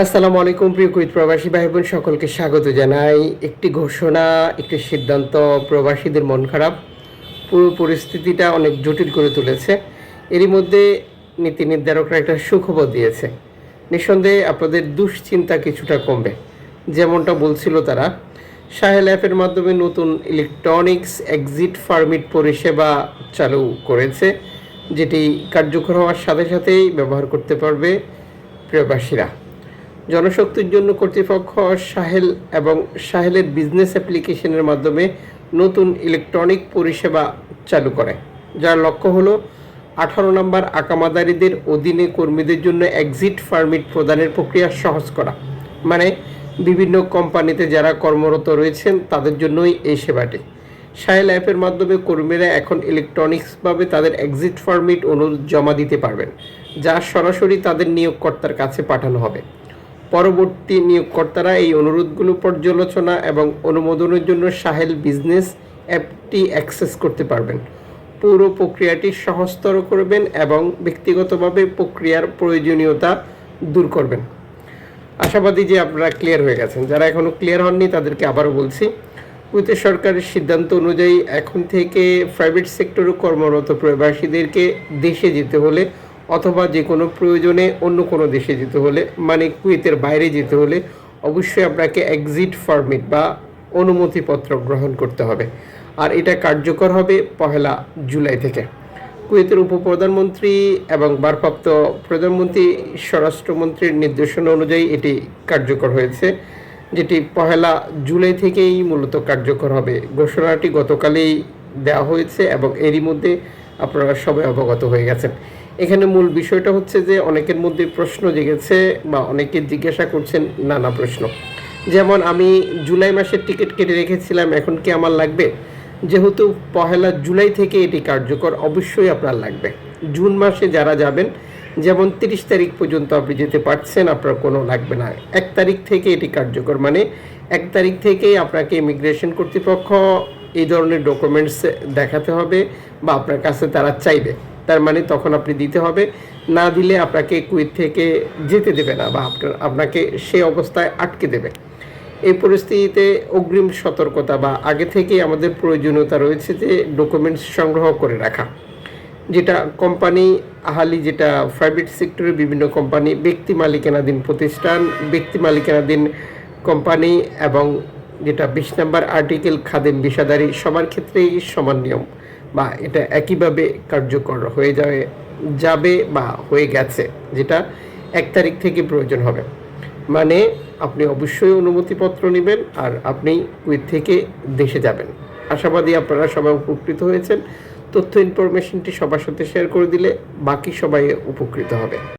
আসসালামু আলাইকুম, প্রিয় কুইত প্রবাসী ভাই বোন সকলকে স্বাগত জানাই। একটি ঘোষণা, একটি সিদ্ধান্ত, প্রবাসীদের মন খারাপ। পুরো পরিস্থিতিটা অনেক জটিল করে তুলেছে। এরই মধ্যে নীতি নির্ধারকরা একটা সুখবর দিয়েছে। নিঃসন্দেহে আপনাদের দুশ্চিন্তা কিছুটা কমবে। যেমনটা বলছিল তারা, সাহেল অ্যাপের মাধ্যমে নতুন ইলেকট্রনিক্স এক্সিট পারমিট পরিষেবা চালু করেছে, যেটি কার্যকর হওয়ার সাথে সাথেই ব্যবহার করতে পারবে প্রবাসীরা। জনশক্তির জন্য কর্তৃপক্ষ সাহেল এবং সাহেলের বিজনেস অ্যাপ্লিকেশনের মাধ্যমে নতুন ইলেকট্রনিক পরিষেবা চালু করে, যার লক্ষ্য হলো আঠারো নম্বর আকামাদারিদের অধীনে কর্মীদের জন্য এক্সিট পারমিট প্রদানের প্রক্রিয়া সহজ করা। মানে বিভিন্ন কোম্পানিতে যারা কর্মরত রয়েছেন, তাদের জন্যই এই সেবাটি। সাহেল অ্যাপের মাধ্যমে কর্মীরা এখন ইলেকট্রনিক্সভাবে তাদের এক্সিট পারমিট অনুরোধ জমা দিতে পারবেন, যা সরাসরি তাদের নিয়োগকর্তার কাছে পাঠানো হবে। পরবর্তী নিয়োগকর্তারা এই অনুরোধগুলো পর্যালোচনা এবং অনুমোদনের জন্য সাহেল বিজনেস অ্যাপটি অ্যাক্সেস করতে পারবেন। পুরো প্রক্রিয়াটি সহজতর করবেন এবং ব্যক্তিগতভাবে প্রক্রিয়ার প্রয়োজনীয়তা দূর করবেন। আশাবাদী যে আপনারা ক্লিয়ার হয়ে গেছেন। যারা এখনও ক্লিয়ার হননি, তাদেরকে আবারও বলছি কুয়েতের সরকারের সিদ্ধান্ত অনুযায়ী এখন থেকে প্রাইভেট সেক্টরে কর্মরত প্রবাসীদেরকে দেশে যেতে হলে অথবা যে কোনো প্রয়োজনে অন্য কোনো দেশে যেতে হলে মানে কুয়েতের বাইরে যেতে হলে অবশ্যই আপনাকে এক্সিট পারমিট বা অনুমতিপত্র গ্রহণ করতে হবে। আর এটা কার্যকর হবে পহেলা জুলাই থেকে। কুয়েতের উপপ্রধানমন্ত্রী এবং ভারপ্রাপ্ত প্রধানমন্ত্রী, স্বরাষ্ট্রমন্ত্রীর নির্দেশনা অনুযায়ী এটি কার্যকর হয়েছে, যেটি পহেলা জুলাই থেকেই মূলত কার্যকর হবে। ঘোষণাটি গতকালেই দেওয়া হয়েছে এবং এরই মধ্যে আপনারা সবাই অবগত হয়ে গেছেন। এখানে মূল বিষয়টা হচ্ছে যে অনেকের মধ্যে প্রশ্ন জেগেছে বা অনেকে জিজ্ঞাসা করছেন নানা প্রশ্ন। যেমন আমি জুলাই মাসের টিকিট কেটে রেখেছিলাম, এখন কি আমার লাগবে? যেহেতু পহেলা জুলাই থেকে এটি কার্যকর, অবশ্যই আপনার লাগবে। জুন মাসে যারা যাবেন, যেমন তিরিশ তারিখ পর্যন্ত আপনি যেতে পারছেন, আপনার কোনো লাগবে না। এক তারিখ থেকে এটি কার্যকর মানে এক তারিখ থেকেই আপনাকে ইমিগ্রেশন কর্তৃপক্ষ এই ধরনের ডকুমেন্টস দেখাতে হবে বা আপনার কাছে তারা চাইবে। তার মানে তখন আপনি দিতে হবে। না দিলে আপনাকে কুইত থেকে যেতে দেবে না বা আপনার, আপনাকে সে অবস্থায় আটকে দেবে। এই পরিস্থিতিতে অগ্রিম সতর্কতা বা আগে থেকেই আমাদের প্রয়োজনীয়তা রয়েছে যে ডকুমেন্টস সংগ্রহ করে রাখা। যেটা কোম্পানি, আহালি যেটা প্রাইভেট সেক্টরের বিভিন্ন কোম্পানি, ব্যক্তি মালিকানাধীন প্রতিষ্ঠান, ব্যক্তি মালিকানাধীন কোম্পানি এবং যেটা বিশ নম্বর আর্টিকেল খাদেম বিষাদারি, সবার ক্ষেত্রেই সমান নিয়ম। বা এটা একইভাবে কার্যকর হয়ে যাবে যাবে বা হয়ে গেছে, যেটা এক তারিখ থেকে প্রয়োজন হবে। মানে আপনি অবশ্যই অনুমতিপত্র নেবেন আর আপনি কুয়েত থেকে দেশে যাবেন। আশাবাদী আপনারা সবাই উপকৃত হয়েছেন। তথ্য ইনফরমেশনটি সবার সাথে শেয়ার করে দিলে বাকি সবাই উপকৃত হবে।